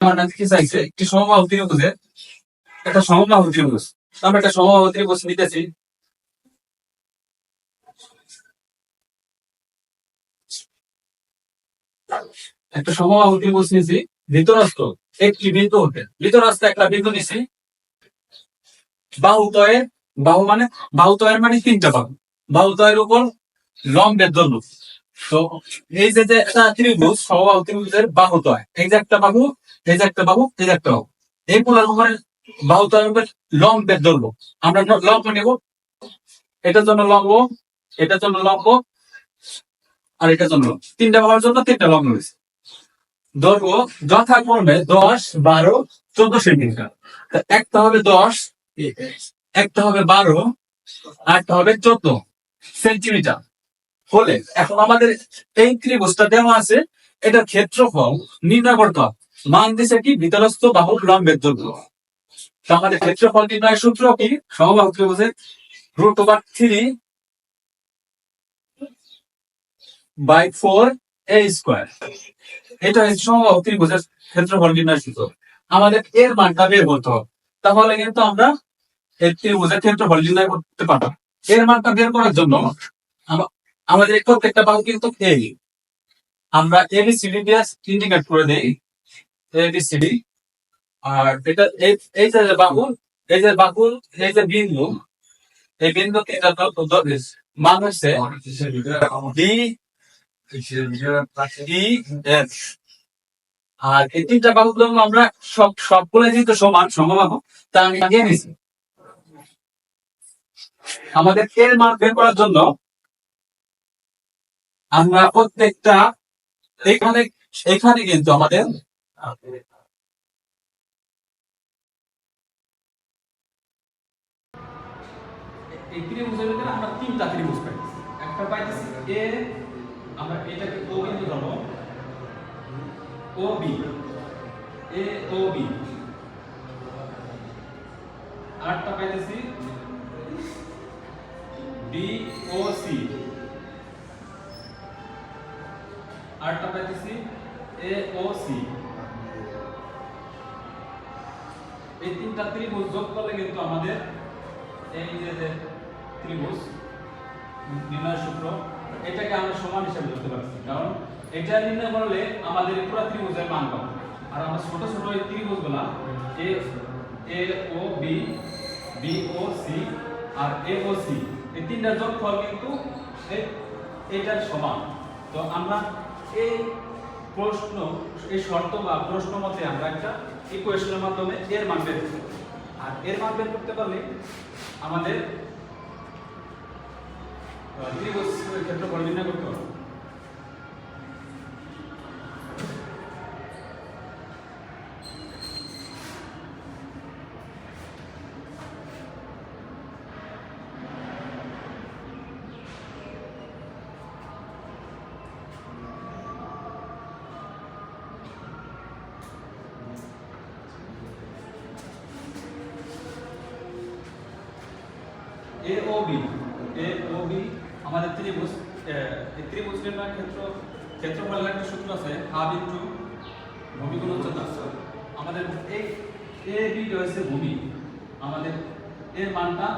মানে কি চাইছে? একটি সমবাহু ত্রিভুজের একটা সমবাহু ত্রিভুজ আমরা একটা সমবাহু ত্রিভুজ নিতেছি একটা সমবাহু ত্রিভুজ নিয়েছি ভিতরস্থ, একটি বিন্দু হতে। ভিতরস্থ একটা বিন্দু নিছি বাহুতয়ের বাহু মানে বাহুতয়ের মানে তিনটা বাহু বাহুতয়ের উপর লম্বের দৈর্ঘ্য। তো এই যে একটা ত্রিভুজ, সমবাহু ত্রিভুজের বাহুতয় এই যে একটা বাহু, এই যে একটা বাহু, এই যে একটা বাহু। এই পোলার উপরে বাহুতয়ের উপর লম্বের দৈর্ঘ্য আমরা লম্ব নেব। এটার জন্য লম্ব, এটার জন্য লম্ব, আর এটার জন্য তিনটা বাহুর জন্য তিনটা লম্ব রয়েছে। দৈর্ঘ্য যথাক্রমে দশ, বারো, চোদ্দ সেন্টিমিটার। তা একটা হবে দশ, একটা হবে বারো, আর একটা হবে চোদ্দ সেন্টিমিটার। হলে, এখন আমাদের এই ত্রিভুজটা দেওয়া আছে, এটার ক্ষেত্রফল নির্ণয় করতে হবে। মান দিছে কি? ভিতরস্থ বাহু লম্বের দৈর্ঘ্য। আমাদের ক্ষেত্রফল নির্ণয়ের সূত্র কি? সমবাহু ত্রিভুজের root over three by four A square এটা হচ্ছে সমবাহু ত্রিভুজের ক্ষেত্রফল নির্ণয়ের সূত্র। আমাদের এর মানটা বের করতে হবে। তাহলে কিন্তু আমরা এই ত্রিভুজের ক্ষেত্রফল নির্ণয় করতে পারব। এর মানটা বের করার জন্য আম- আমাদের প্রত্যেকটা বাহু কিন্তু এই আমরা এবিসিডি দিয়ে ইন্ডিকেট করে দেই। এবিসিডি আর এটা এই যে বাহু, এই যে বাহু, এই যে বিন্দু, এই বিন্দু তিনটা দ- দ- দ- মান হচ্ছে ডি ই আর এই তিনটা বাহু আমরা সব, সবগুলো যেহেতু সমান সমবাহু তা আমি আগে নিছি আমাদের এর মান বের করার জন্য আমরা প্রত্যেকটা এখানে এখানে কিন্তু আমাদের এই ত্রিভুজের ভিতরে আমরা তিনটা ত্রিভুজ পাইতেছি। একটা পাইতেছি এ আমরা এটাকে ও বিন্দু ধরবো। ও বি এ ও বি আরেকটা পাইতেছি বি ও সি আরেকটা পাইতেছি, এ, ও, সি। এই তিনটা ত্রিভুজ যোগ করলে কিন্তু আমাদের এই যে ত্রিভুজ, নির্ণয় সূত্র, এটাকে আমরা সমান হিসাবে ধরতে পারছি কারণ এটা নির্ণয় করলে আমাদের পুরো ত্রিভুজের মান পাবো আর আমরা ছোট ছোট এই ত্রিভুজগুলা, A A, O, B B, O, C R A, O, C, এই তিনটার যোগফল কিন্তু এইটার সমান। তো আমরা এই প্রশ্ন, এই শর্ত বা প্রশ্ন মতে আমরা একটা ইকুয়েশনের মাধ্যমে এর মান বের। আর এর মান বের করতে পারলে আমাদের ত্রিভুজ ক্ষেত্রফল নির্ণয় করতে এ O B A O B আমাদের ত্রিভুজ এই ত্রিভুজ নির্ণয় ক্ষেত্র, ক্ষেত্রফলের একটা সূত্র আছে, হাফ ইন্টু ভূমি গুণ উচ্চতা আমাদের এই এ বি রয়েছে ভূমি। আমাদের এর মানটা,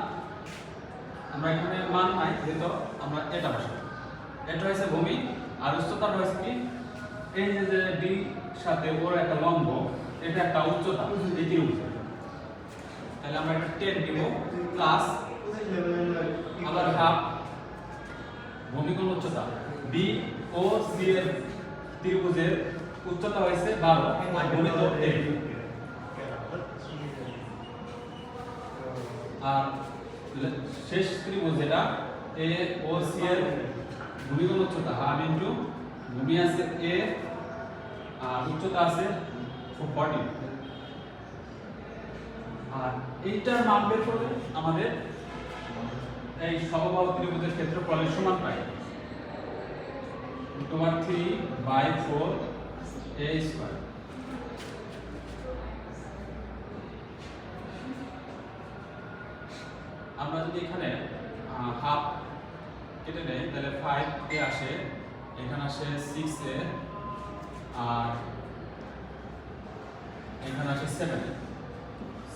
আমরা এখানে মান নাই, যেহেতু আমরা এটা বসাবো। এটা হয়েছে ভূমি, আর উচ্চতা রয়েছে কি? এই যে যে ডি সাথে ওর একটা লম্ব, এটা একটা উচ্চতা, এই ত্রিভুজ তাহলে আমরা একটা টেন দিব প্লাস আবার হাফ। ভূমিকোণ উচ্চতা। বি ও সি এর ত্রিভুজের উচ্চতা হয়েছে বারো। আর ভূমি তো টেন আর শেষ ত্রিভুজ এ ও সি এর ভূমিকোণ উচ্চতা। হাফ ইন্টু ভূমি আছে এ আর উচ্চতা আছে ফর্টি আর এইটার মান বের করলে আমাদের এই সমবাহু ত্রিভুজের ক্ষেত্রফলের সমান পাই। তোমার three by four A square আমরা যদি এখানে হাফ কেটে নেই, তাহলে ফাইভ এ আসে, এখানে আসে সিক্স এ, আর এখানে আসে seven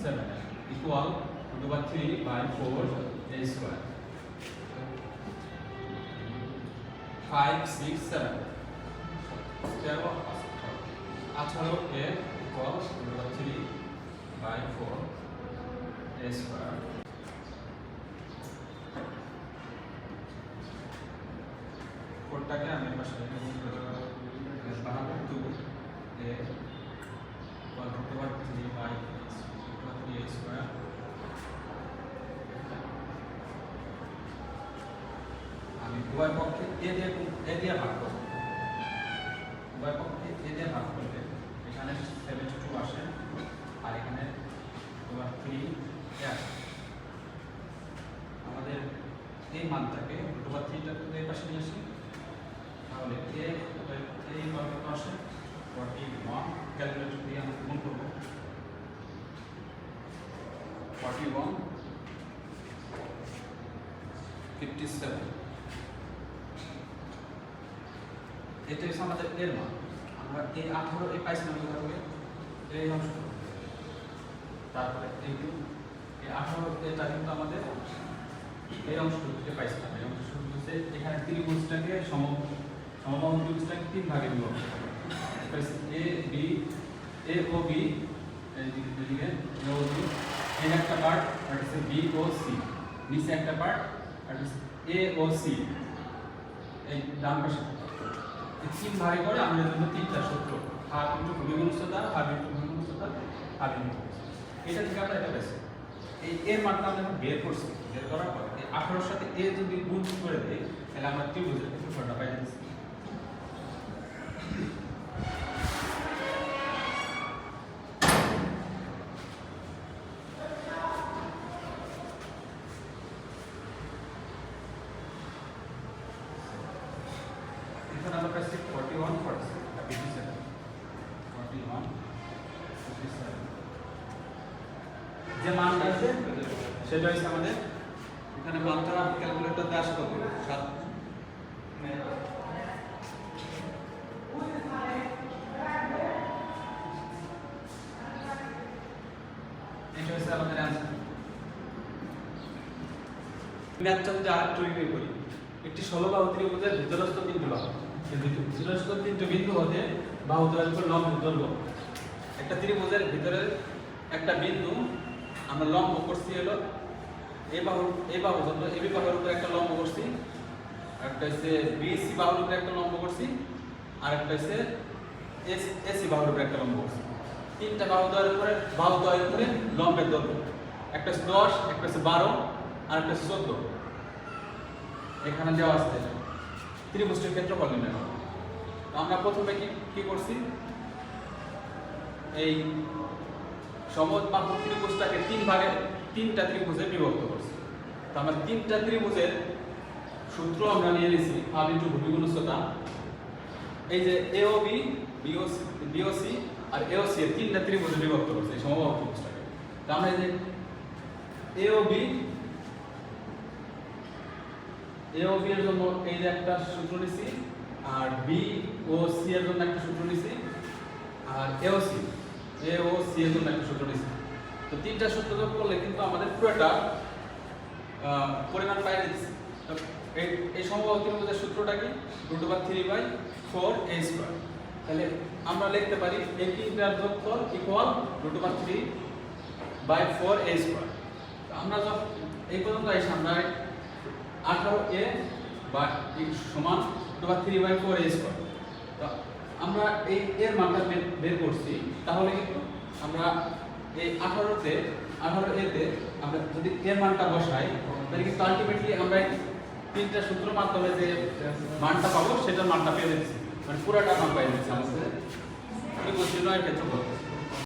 seven equal root over three by four A square five six seven তেরো আঠারো A equal three by four A square ফোরটাকে আমি পাশে বাহাত্তর two A equal over three by three A square আমি উভয় পক্ষে এ দিয়ে এ দিয়ে ভাগ করবে? উভয় পক্ষে এ দিয়ে ভাগ করবে? এখানে সেভেন টু আসে, আর এখানে তোমার থ্রি আসে। আমাদের এই মানটাকে ওভার থ্রিটা এই পাশে নিয়ে আসি, তাহলে এ এই কত আসে ফর্টি ওয়ান ক্যালকুলেটর দিয়ে আমরা গুণ করব ফর্টি ওয়ান ফিফটি সেভেন এটা হচ্ছে আমাদের এর মান আমরা এই আঠারো, এই পাইছিলাম কোথা থেকে এই অংশ তারপরে এইটু এই আঠারো এটা কিন্তু আমাদের এই অংশটুকু থেকে পাইছিলাম এই অংশটুকু হচ্ছে এখানে ত্রিভুজটাকে সম, সমবাহু ত্রিভুজটাকে তিন ভাগে বিভক্ত A B A O B এদিকে এ ও বি এর একটা পার্ট আর হচ্ছে বি ও সি নিচে একটা পার্ট আর হচ্ছে এ ও সি এই ডান পাশে। এই তিন ভাগে করে আমাদের জন্য তিনটা সূত্র হাফ ইন্টু ভূমিগুণস্থতা হাফ ইন্টু ভূমিগুণস্থতা হাফ ইন্টু এটা থেকে আমরা এটা পেয়েছি এই এর মাত্রা আমরা এখন বের করছি, বের করার পর আঠারোর সাথে এ যদি গুণ করে দেয় তাহলে আমরা ত্রিভুজের ক্ষেত্রফলটা পাই যাচ্ছি আমরা পাচ্ছি forty one forty fifty seven forty one fifty seven যে মানটা আছে, সেটা হচ্ছে আমাদের, এখানে মানটা ক্যালকুলেটর দাস করবে সাত। এটা হচ্ছে আমাদের করি, একটি ষোলো বাহু ত্রিভুজের ভিতরস্থ তিনটি বাহু ভিতরস্থ তিনটি বিন্দু হতে বাহু করে লম্ব দৈর্ঘ্য। একটা ত্রিভুজের ভিতরে একটা বিন্দু, আমরা লম্ব করছি হলো এই বাহু এই বাহু ধরলো এবি বাহুর উপরে একটা লম্ব করছি, একটা হচ্ছে বিসি বাহুর উপরে একটা লম্ব করছি, আর একটা হচ্ছে এসি বাহুর উপরে একটা লম্ব করছি। তিনটা বাহু দেওয়ার উপরে, বাহু দেওয়ার উপরে লম্বের দৈর্ঘ্য। একটা হচ্ছে দশ, একটা হচ্ছে বারো, আর একটা হচ্ছে চোদ্দ। এখানে দেওয়া আছে। ত্রিভুজটির ক্ষেত্রফল নির্ণয়। তো আমরা প্রথমে কি কি করছি? এই সমবাহু ত্রিভুজটাকে তিন ভাগে, তিনটা ত্রিভুজে বিভক্ত করছি। তো আমরা তিনটা ত্রিভুজের সূত্র আমরা নিয়ে নিয়েছি হাফ ইন্টু ভূমিগুণস্থতা এই যে এওবি বিওসি বিওসি আর এওসি এর তিনটা ত্রিভুজে বিভক্ত করছি এই সমবাহু ত্রিভুজটাকে। তো আমরা এই যে এওবি এওবি এর জন্য এই যে একটা সূত্র নিছি, আর বি ও সি এর জন্য একটা সূত্র নিছি, আর এও সি, এ ও সি এর জন্য একটা সূত্র নিছি। তো তিনটা সূত্র যোগ করলে কিন্তু আমাদের পুরোটা পরিমাণ পাই যাচ্ছে তো এই এই সমবাহু ত্রিভুজের সূত্রটা কি? Root over three by four A square. তাহলে আমরা লিখতে পারি এই তিনটার যোগফল equal root over three by four A square. আমরা যখন, এই পর্যন্ত এসে আমরা আঠারো এ বা সমান বা three by four A square তো আমরা এই এর মানটা বের- করছি। তাহলে কিন্তু আমরা এই আঠারোতে, আঠারো এতে আমরা যদি এর মানটা বসাই, তাহলে কিন্তু আলটিমেটলি আমরা তিনটা সূত্র মাধ্যমে যে মানটা পাবো, সেটার মানটা পেয়ে যাচ্ছি। মানে পুরাটা মান পাই যাচ্ছি আমাদের। ক্ষেত্রফল।